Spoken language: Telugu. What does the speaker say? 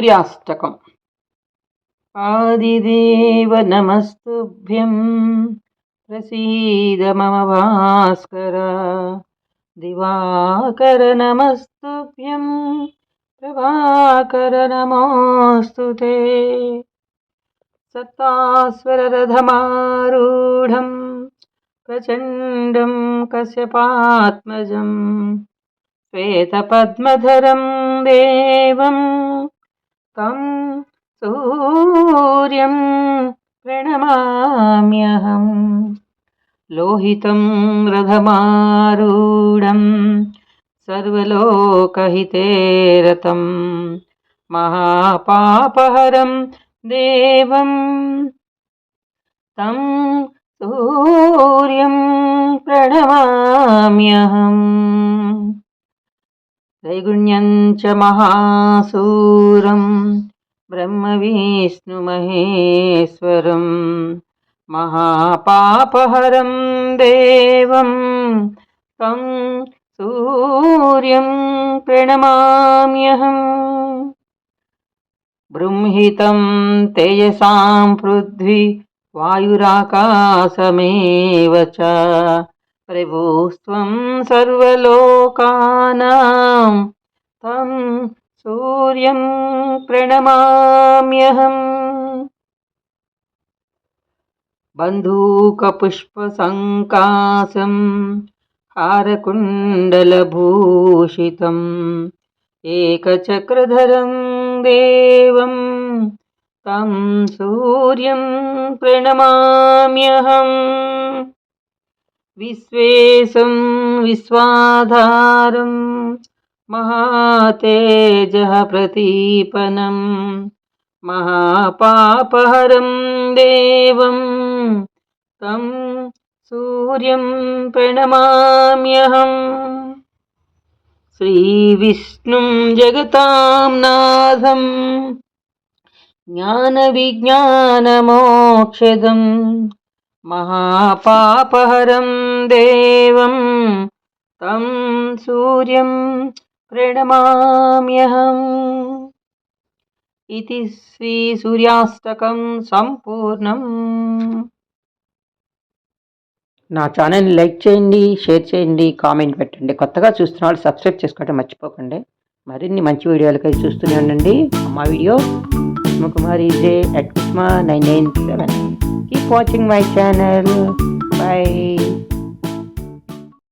సూర్యాష్టకం ఆదిదేవ నమస్తుభ్యం. ప్రసీద మమ భాస్కర. దివాకర నమస్తుభ్యం. ప్రభాకర నమోస్తు సత్తాస్వరరథమారూఢం ప్రచండం కశ్యపాత్మజం. श्वेतपद्मधरं देवं तं सूर्यं प्रणमाम्यहम् लोहितं रथमारूढं सर्वलोकहिते रतं महापापहरं देवं तं सूर्यं प्रणमाम्यहम् त्रैगुण्यं च महासूरं ब्रह्मविष्णुमहेश्वरं महापापहरं देवं तं सूर्यं प्रणमाम्यहम् बृंहितं तेजसां पृथ्वी वायुराकाशमेव च प्रभुस्त्वं सर्वलोकानां तं सूर्यं प्रणमाम्यहम्। बन्धूकपुष्पसङ्कासं हारकुण्डलभूषितम् एकचक्रधरं देवं तं सूर्यं प्रणमाम्यहम् विश्वेशं विश्वाधारं महातेजः प्रतीपनं महापापहरं देवं तं सूर्यं प्रणमाम्यहम् श्रीविष्णुं जगतां नाथं ज्ञानविज्ञानमोक्षदं महापापहरं देवं तं सूर्यं प्रणमाम्यहम् इति శ్రీసూర్యాష్టకం సంపూర్ణం నా ఛానల్ని లైక్ చేయండి షేర్ చేయండి కామెంట్ పెట్టండి కొత్తగా చూస్తున్న వాళ్ళు సబ్స్క్రైబ్ చేసుకోవడం మర్చిపోకండి మరిన్ని మంచి వీడియోలకై చూస్తూనే ఉండండి మా video Kumari J at Kusma nine nine seven keep watching my channel bye